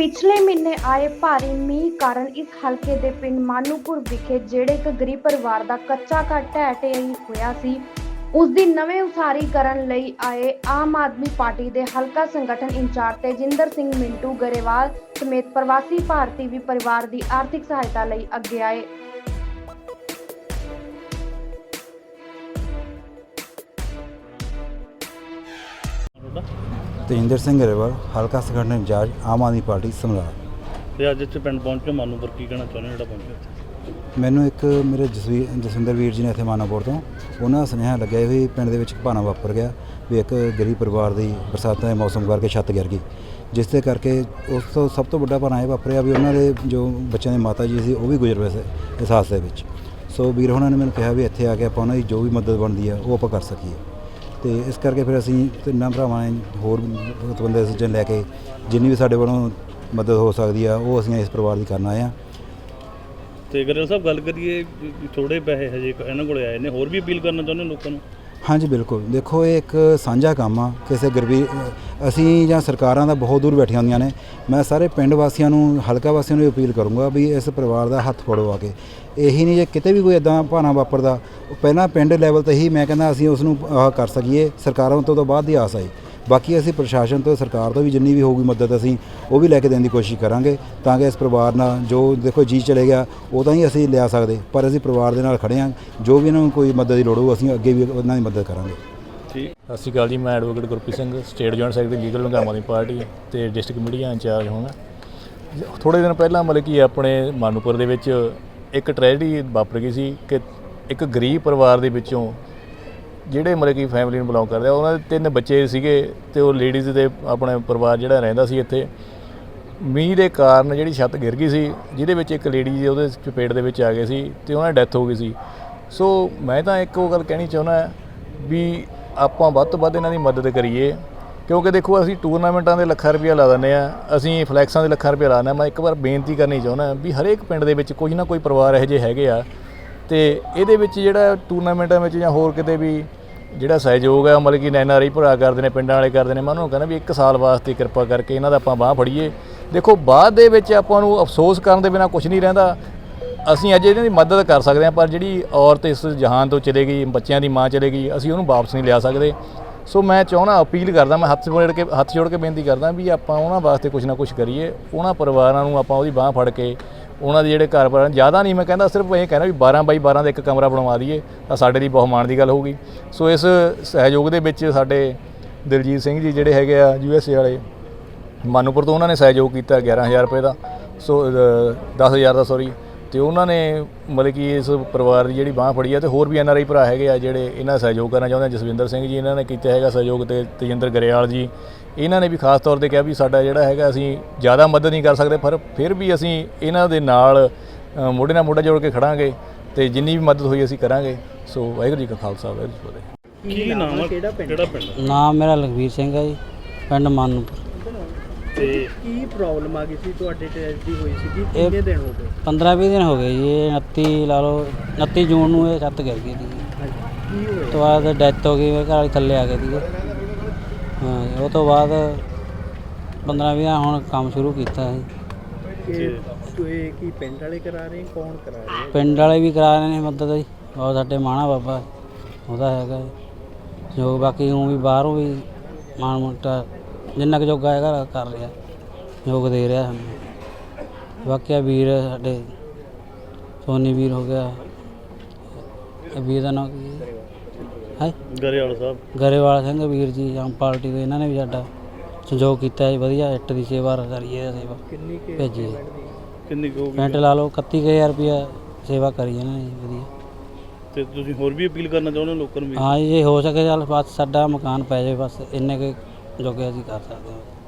ਪਿਛਲੇ ਮਹੀਨੇ ਆਏ ਭਾਰੀ ਮੀਂਹ ਕਾਰਨ ਇਸ ਹਲਕੇ ਦੇ ਪਿੰਡ ਮਾਨੂਪੁਰ ਵਿਖੇ ਜਿਹੜੇ ਇੱਕ ਗਰੀਬ ਪਰਿਵਾਰ ਦਾ ਕੱਚਾ ਘਰ ਢਹਿ ਢੇਰੀ ਹੋਇਆ ਸੀ ਉਸ ਦੀ ਨਵੇਂ ਉਸਾਰੀ ਕਰਨ ਲਈ ਆਏ ਆਮ ਆਦਮੀ ਪਾਰਟੀ ਦੇ ਹਲਕਾ ਸੰਗਠਨ ਇੰਚਾਰਜ ਤੇਜਿੰਦਰ ਸਿੰਘ ਮਿੰਟੂ ਗਰੇਵਾਲ ਸਮੇਤ ਪ੍ਰਵਾਸੀ ਭਾਰਤੀ ਵੀ ਪਰਿਵਾਰ ਦੀ ਆਰਥਿਕ ਸਹਾਇਤਾ ਲਈ ਅੱਗੇ ਆਏ। ਤੁਹਾਡਾ ਤੇਜਿੰਦਰ ਸਿੰਘ ਗਰੇਵਾਲ ਹਲਕਾ ਸੰਗਠਨ ਇੰਚਾਰਜ ਆਮ ਆਦਮੀ ਪਾਰਟੀ ਸਮਰਾਟ ਤੇ ਅੱਜ ਇੱਥੇ ਪਿੰਡ ਪਹੁੰਚ ਮਾਨੂਪੁਰ ਕੀ ਕਹਿਣਾ ਚਾਹੁੰਦੇ ਹੋ ਜਿਹੜਾ ਪਹੁੰਚਿਆ ਇੱਥੇ? ਮੈਨੂੰ ਇੱਕ ਮੇਰੇ ਜਸਵੀਰ ਜਸਵਿੰਦਰ ਵੀਰ ਜੀ ਨੇ ਇੱਥੇ ਮਾਨਾਪੁਰ ਤੋਂ ਉਹਨਾਂ ਸੁਨੇਹਾ ਲੱਗਿਆ ਵੀ ਪਿੰਡ ਦੇ ਵਿੱਚ ਭਾਣਾ ਵਾਪਰ ਗਿਆ ਵੀ ਇੱਕ ਗਰੀਬ ਪਰਿਵਾਰ ਦੀ ਬਰਸਾਤਾਂ ਦੇ ਮੌਸਮ ਕਰਕੇ ਛੱਤ ਗਿਰ ਗਈ। ਜਿਸ ਦੇ ਕਰਕੇ ਉਸ ਤੋਂ ਸਭ ਤੋਂ ਵੱਡਾ ਭਾਣਾ ਇਹ ਵਾਪਰਿਆ ਵੀ ਉਹਨਾਂ ਦੇ ਜੋ ਬੱਚਿਆਂ ਦੇ ਮਾਤਾ ਜੀ ਸੀ ਉਹ ਵੀ ਗੁਜ਼ਰ ਪਏ ਸੀ ਇਸ ਹਾਦਸੇ ਵਿੱਚ। ਸੋ ਵੀਰ ਉਹਨਾਂ ਨੇ ਮੈਨੂੰ ਕਿਹਾ ਵੀ ਇੱਥੇ ਆ ਕੇ ਆਪਾਂ ਉਹਨਾਂ ਦੀ ਜੋ ਵੀ ਮਦਦ ਬਣਦੀ ਆ ਉਹ ਆਪਾਂ ਕਰ ਸਕੀਏ। ਤੇ ਇਸ ਕਰਕੇ ਫਿਰ ਅਸੀਂ ਤਿੰਨਾਂ ਭਰਾਵਾਂ ਨੇ ਹੋਰ ਬੰਦੇ ਸੱਜਣ ਲੈ ਕੇ ਜਿੰਨੀ ਵੀ ਸਾਡੇ ਵੱਲੋਂ ਮਦਦ ਹੋ ਸਕਦੀ ਆ, ਉਹ ਅਸੀਂ ਇਸ ਪਰਿਵਾਰ ਦੀ ਕਰਨ ਆਏ ਆ। ਤੇ ਗਰੇਵਾਲ ਸਾਹਿਬ, ਗੱਲ ਕਰੀਏ ਥੋੜੇ ਪੈਸੇ ਹਜੇ ਇਹਨਾਂ ਕੋਲ ਆਏ ਨੇ, ਹੋਰ ਵੀ ਅਪੀਲ ਕਰਨਾ ਚਾਹੁੰਦੇ ਲੋਕਾਂ ਨੂੰ? ਹਾਂਜੀ, ਬਿਲਕੁਲ। ਦੇਖੋ, ਇਹ ਇੱਕ ਸਾਂਝਾ ਕੰਮ ਆ। ਕਿਸੇ ਗਰਬੀ, ਅਸੀਂ ਜਾਂ ਸਰਕਾਰਾਂ ਦਾ ਬਹੁਤ ਦੂਰ ਬੈਠੀਆਂ ਹੁੰਦੀਆਂ ਨੇ। ਮੈਂ ਸਾਰੇ ਪਿੰਡ ਵਾਸੀਆਂ ਨੂੰ, ਹਲਕਾ ਵਾਸੀਆਂ ਨੂੰ ਅਪੀਲ ਕਰੂੰਗਾ ਵੀ ਇਸ ਪਰਿਵਾਰ ਦਾ ਹੱਥ ਫੜੋ ਆ ਕੇ। ਇਹੀ ਨਹੀਂ ਜੇ ਕਿਤੇ ਵੀ ਕੋਈ ਇਦਾਂ ਭਾਣਾ ਵਾਪਰਦਾ ਪਹਿਲਾਂ ਪਿੰਡ ਲੈਵਲ ਤੇ ਹੀ ਮੈਂ ਕਹਿੰਦਾ ਅਸੀਂ ਉਸ ਨੂੰ ਕਰ ਸਕੀਏ। ਸਰਕਾਰਾਂ ਤੋਂ ਤਾਂ ਬਾਅਦ ਦੀ ਆਸ ਆਈ ਬਾਕੀ ਅਸੀਂ ਪ੍ਰਸ਼ਾਸਨ ਤੋਂ, ਸਰਕਾਰ ਤੋਂ ਵੀ ਜਿੰਨੀ ਵੀ ਹੋਊਗੀ ਮਦਦ ਅਸੀਂ ਉਹ ਵੀ ਲੈ ਕੇ ਦੇਣ ਦੀ ਕੋਸ਼ਿਸ਼ ਕਰਾਂਗੇ ਤਾਂ ਕਿ ਇਸ ਪਰਿਵਾਰ ਨਾਲ ਜੋ ਦੇਖੋ ਜੀ ਚਲੇ ਗਿਆ, ਉਹ ਤਾਂ ਹੀ ਅਸੀਂ ਲਿਆ ਸਕਦੇ, ਪਰ ਅਸੀਂ ਪਰਿਵਾਰ ਦੇ ਨਾਲ ਖੜੇ ਹਾਂ, ਜੋ ਵੀ ਇਹਨਾਂ ਨੂੰ ਕੋਈ ਮਦਦ ਦੀ ਲੋੜ ਹੋਊ, ਅਸੀਂ ਅੱਗੇ ਵੀ ਉਹਨਾਂ ਦੀ ਮਦਦ ਕਰਾਂਗੇ। ਠੀਕ। ਸਤਿ ਸ਼੍ਰੀ ਅਕਾਲ ਜੀ, ਮੈਂ advocate Gurpreet Singh, state joint secretary legal ਲੰਗਾਮਾ ਦੀ ਪਾਰਟੀ ਤੇ ਡਿਸਟ੍ਰਿਕਟ ਮੀਡੀਆ ਇੰਚਾਰਜ ਹੋਣਾ। ਥੋੜੇ ਦਿਨ ਪਹਿਲਾਂ ਮਤਲਬ ਕਿ ਆਪਣੇ ਮਾਨੂਪੁਰ ਦੇ ਵਿੱਚ ਇੱਕ ਟ੍ਰੈਜਡੀ ਵਾਪਰ ਗਈ ਸੀ ਕਿ ਇੱਕ ਗਰੀਬ ਪਰਿਵਾਰ ਦੇ ਵਿੱਚੋਂ ਜਿਹੜੇ ਮਤਲਬ ਕਿ ਫੈਮਿਲੀ ਨੂੰ ਬਿਲੋਂਗ ਕਰਦੇ ਆ, ਉਹਨਾਂ ਦੇ ਤਿੰਨ ਬੱਚੇ ਸੀਗੇ ਤੇ ਉਹ ਲੇਡੀਜ਼ ਦੇ ਆਪਣੇ ਪਰਿਵਾਰ ਜਿਹੜਾ ਰਹਿੰਦਾ ਸੀ ਇੱਥੇ। ਮੀਂਹ ਦੇ ਕਾਰਨ ਜਿਹੜੀ ਛੱਤ ਗਿਰ ਗਈ ਸੀ, ਜਿਹਦੇ ਵਿੱਚ ਇੱਕ ਲੇਡੀ ਉਹਦੇ ਚਪੇਟ ਦੇ ਵਿੱਚ ਆ ਗਏ ਸੀ ਤੇ ਉਹਨਾਂ ਦੀ ਡੈਥ ਹੋ ਗਈ ਸੀ। ਸੋ ਮੈਂ ਤਾਂ ਇੱਕ ਉਹ ਗੱਲ ਕਹਿਣੀ ਚਾਹੁੰਦਾ ਵੀ ਆਪਾਂ ਵੱਧ ਤੋਂ ਵੱਧ ਇਹਨਾਂ ਦੀ ਮਦਦ ਕਰੀਏ, ਕਿਉਂਕਿ ਦੇਖੋ ਅਸੀਂ ਟੂਰਨਾਮੈਂਟਾਂ ਦੇ ਲੱਖਾਂ ਰੁਪਇਆ ਲਾ ਦਿੰਦੇ ਆ ਅਸੀਂ ਫਲੈਕਸਾਂ ਦੇ ਲੱਖਾਂ ਰੁਪਇਆ ਲਾ ਦਿੰਦੇ ਹਾਂ। ਮੈਂ ਇੱਕ ਵਾਰ ਬੇਨਤੀ ਕਰਨੀ ਚਾਹੁੰਦਾ ਵੀ ਹਰੇਕ ਪਿੰਡ ਦੇ ਵਿੱਚ ਕੋਈ ਨਾ ਕੋਈ ਪਰਿਵਾਰ ਇਹੋ ਜਿਹੇ ਹੈਗੇ ਆ ਤੇ ਇਹਦੇ ਵਿੱਚ ਜਿਹੜਾ ਟੂਰਨਾਮੈਂਟਾਂ ਵਿੱਚ ਜਾਂ ਹੋਰ ਕਿਤੇ ਵੀ ਜਿਹੜਾ ਸਹਿਯੋਗ ਹੈ ਮਤਲਬ ਕਿ ਐਨ ਆਈ ਭਰਾ ਕਰਦੇ ਨੇ, ਪਿੰਡਾਂ ਵਾਲੇ ਕਰਦੇ ਨੇ, ਮੈਂ ਉਹਨਾਂ ਨੂੰ ਕਹਿੰਦਾ ਵੀ ਇੱਕ ਸਾਲ ਵਾਸਤੇ ਕਿਰਪਾ ਕਰਕੇ ਇਹਨਾਂ ਦਾ ਆਪਾਂ ਬਾਹ ਫੜੀਏ। ਦੇਖੋ, ਬਾਅਦ ਦੇ ਵਿੱਚ ਆਪਾਂ ਨੂੰ ਅਫਸੋਸ ਕਰਨ ਦੇ ਬਿਨਾ ਕੁਝ ਨਹੀਂ ਰਹਿੰਦਾ। ਅਸੀਂ ਅੱਜ ਇਹਨਾਂ ਦੀ ਮਦਦ ਕਰ ਸਕਦੇ ਹਾਂ, ਪਰ ਜਿਹੜੀ ਔਰਤ ਇਸ ਜਹਾਨ ਤੋਂ ਚਲੇ ਗਈ, ਬੱਚਿਆਂ ਦੀ ਮਾਂ ਚਲੇ ਗਈ, ਅਸੀਂ ਉਹਨੂੰ ਵਾਪਸ ਨਹੀਂ ਲਿਆ ਸਕਦੇ। ਸੋ ਮੈਂ ਚਾਹੁੰਦਾ, ਅਪੀਲ ਕਰਦਾ, ਮੈਂ ਹੱਥ ਜੋੜ ਕੇ, ਹੱਥ ਜੋੜ ਕੇ ਬੇਨਤੀ ਕਰਦਾ ਵੀ ਆਪਾਂ ਉਹਨਾਂ ਵਾਸਤੇ ਕੁਝ ਨਾ ਕੁਝ ਕਰੀਏ। ਉਹਨਾਂ ਪਰਿਵਾਰਾਂ ਨੂੰ ਆਪਾਂ ਉਹਦੀ ਬਾਹ ਫੜ ਕੇ ਉਹਨਾਂ ਦੇ ਜਿਹੜੇ ਘਰ ਪਰ ਜ਼ਿਆਦਾ ਨਹੀਂ ਮੈਂ ਕਹਿੰਦਾ ਸਿਰਫ ਇਹ ਕਹਿਣਾ ਵੀ 12 ਬਾਈ 12 ਦਾ ਇੱਕ ਕਮਰਾ ਬਣਵਾ ਦਈਏ ਤਾਂ ਸਾਡੇ ਲਈ ਬਹੁਤ ਮਾਣ ਦੀ ਗੱਲ ਹੋਊਗੀ। ਸੋ ਇਸ ਸਹਿਯੋਗ ਦੇ ਵਿੱਚ ਸਾਡੇ ਦਿਲਜੀਤ ਸਿੰਘ ਜੀ ਜਿਹੜੇ ਹੈਗੇ ਆ ਯੂ ਐਸ ਏ ਵਾਲੇ ਮਾਨੂਪੁਰ ਤੋਂ ਉਹਨਾਂ ਨੇ ਸਹਿਯੋਗ ਕੀਤਾ 11000 ਰੁਪਏ ਦਾ। ਸੋ ਅ, 10000 ਦਾ ਸੌਰੀ ਤੇ ਉਹਨਾਂ ਨੇ ਮਤਲਬ ਕਿ ਇਸ ਪਰਿਵਾਰ ਦੀ ਜਿਹੜੀ ਬਾਹ ਫੜੀ ਆ ਤੇ ਹੋਰ ਵੀ ਐਨਆਰਆਈ ਭਰਾ ਹੈਗੇ ਆ ਜਿਹੜੇ ਇਹਨਾਂ ਦਾ ਸਹਿਯੋਗ ਕਰਨਾ ਚਾਹੁੰਦੇ ਆ। ਜਸਵਿੰਦਰ ਸਿੰਘ ਜੀ ਇਹਨਾਂ ਨੇ ਕੀਤਾ ਹੈਗਾ ਸਹਿਯੋਗ ਤੇ ਤੇਜਿੰਦਰ ਗਰੇਵਾਲ ਜੀ। ਇਹਨਾਂ ਨੇ ਵੀ ਖਾਸ ਤੌਰ ਤੇ ਕਿਹਾ ਵੀ ਸਾਡਾ ਜਿਹੜਾ ਹੈਗਾ ਅਸੀਂ ਜ਼ਿਆਦਾ ਮਦਦ ਨਹੀਂ ਕਰ ਸਕਦੇ ਪਰ ਫਿਰ ਵੀ ਅਸੀਂ ਇਹਨਾਂ ਦੇ ਨਾਲ ਮੋਢੇ ਨਾਲ ਮੋਢਾ ਜੋੜ ਕੇ ਖੜਾਂਗੇ ਤੇ ਜਿੰਨੀ ਵੀ ਮਦਦ ਹੋਈ ਅਸੀਂ ਕਰਾਂਗੇ। ਸੋ ਵਾਹਿਗੁਰੂ ਜੀ ਕਾ ਖਾਲਸਾ ਵਾਹਿਗੁਰੂ ਜੀ ਕੀ ਨਾਮ ਹੈ ਕਿਹੜਾ ਪਿੰਡ? ਕਿਹੜਾ ਪਿੰਡ? ਨਾਮ ਮੇਰਾ ਲਖਵੀਰ ਸਿੰਘ ਹੈ ਜੀ ਪਿੰਡ ਮਾਨੂਪੁਰ। ਤੇ ਕੀ ਪ੍ਰੋਬਲਮ ਆ ਗਈ ਸੀ? ਤੁਹਾਡੇ ਟ੍ਰੈਜਡੀ ਹੋਈ ਸੀ ਕਿੰਨੇ ਦਿਨ ਹੋ ਗਏ? 15 20 ਦਿਨ ਹੋ ਗਏ ਜੀ ਇਹ 29 ਲਾ ਲਓ 29 ਜੂਨ ਨੂੰ ਇਹ ਛੱਤ ਗਿਰ ਗਈ ਸੀ ਕੀ ਹੋਇਆ? ਤੋਂ ਬਾਅਦ ਡੈਥ ਹੋ ਗਈ ਮੇਰੇ ਘਰ ਵਾਲੀ ਥੱਲੇ ਆ ਗਈ ਸੀ ਹਾਂ ਜੀ, ਉਹ ਤੋਂ ਬਾਅਦ 15 20 ਹੁਣ ਕੰਮ ਸ਼ੁਰੂ ਕੀਤਾ ਹੈ ਕਿ ਇਹ ਕੀ ਪਿੰਡ ਵਾਲੇ ਕਰਾ ਰਹੇ? ਕੌਣ ਕਰਾ ਰਹੇ? ਪਿੰਡ ਵਾਲੇ ਵੀ ਕਰਾ ਰਹੇ ਨੇ ਮਦਦ ਜੀ। ਉਹ ਸਾਡੇ ਮਾਣਾ ਬਾਬਾ ਉਹਦਾ ਹੈਗਾ ਜੀ। ਜੋ ਬਾਕੀ ਉਹ ਵੀ ਬਾਹਰੋਂ ਵੀ ਮਾਣ ਮੋਟਾ ਜਿੰਨਾ ਕੁ ਜੋਗਾ ਹੈਗਾ ਕਰ ਰਿਹਾ ਯੋਗ ਦੇ ਰਿਹਾ ਸਾਨੂੰ। ਬਾਕੀ ਆ ਵੀਰ ਸਾਡੇ ਸੋਨੀ ਵੀਰ ਹੋ ਗਿਆ। ਇਹ ਵੀਰ ਦਾ ਨਾਮ ਕੀ ਹੈ? ਹੈ? ਗਰੇਵਾਲ ਸਾਹਿਬ। ਗਰੇਵਾਲ ਸਿੰਘ ਵੀਰ ਜੀ ਆਮ ਪਾਰਟੀ ਦੇ ਇਹਨਾਂ ਨੇ ਵੀ ਸਾਡਾ ਸਹਿਯੋਗ ਕੀਤਾ ਹੈ ਵਧੀਆ ਇੱਟ ਦੀ ਸੇਵਾ ਕਰੀਏ ਇਹ ਸੇਵਾ ਕਿੰਨੀ ਕੇ ਭੇਜੀ ਹੈ। ਕਿੰਨੀ ਕੁ ਹੋਊਗੀ? ਪੈਂਟ ਲਾ ਲਓ 31000 ਰੁਪਇਆ ਸੇਵਾ ਕਰੀ ਇਹਨਾਂ ਨੇ ਵਧੀਆ। ਤੇ ਤੁਸੀਂ ਹੋਰ ਵੀ ਅਪੀਲ ਕਰਨਾ ਚਾਹੁੰਦੇ ਹੋ ਲੋਕਾਂ ਨੂੰ ਵੀ? ਹਾਂ ਜੀ, ਜੇ ਹੋ ਸਕੇ ਚੱਲ ਬਸ ਸਾਡਾ ਮਕਾਨ ਪੈ ਜਾਵੇ ਬਸ ਇੰਨੇ ਕੁ ਜੋਗੇ ਅਸੀਂ ਕਰ ਸਕਦੇ ਹਾਂ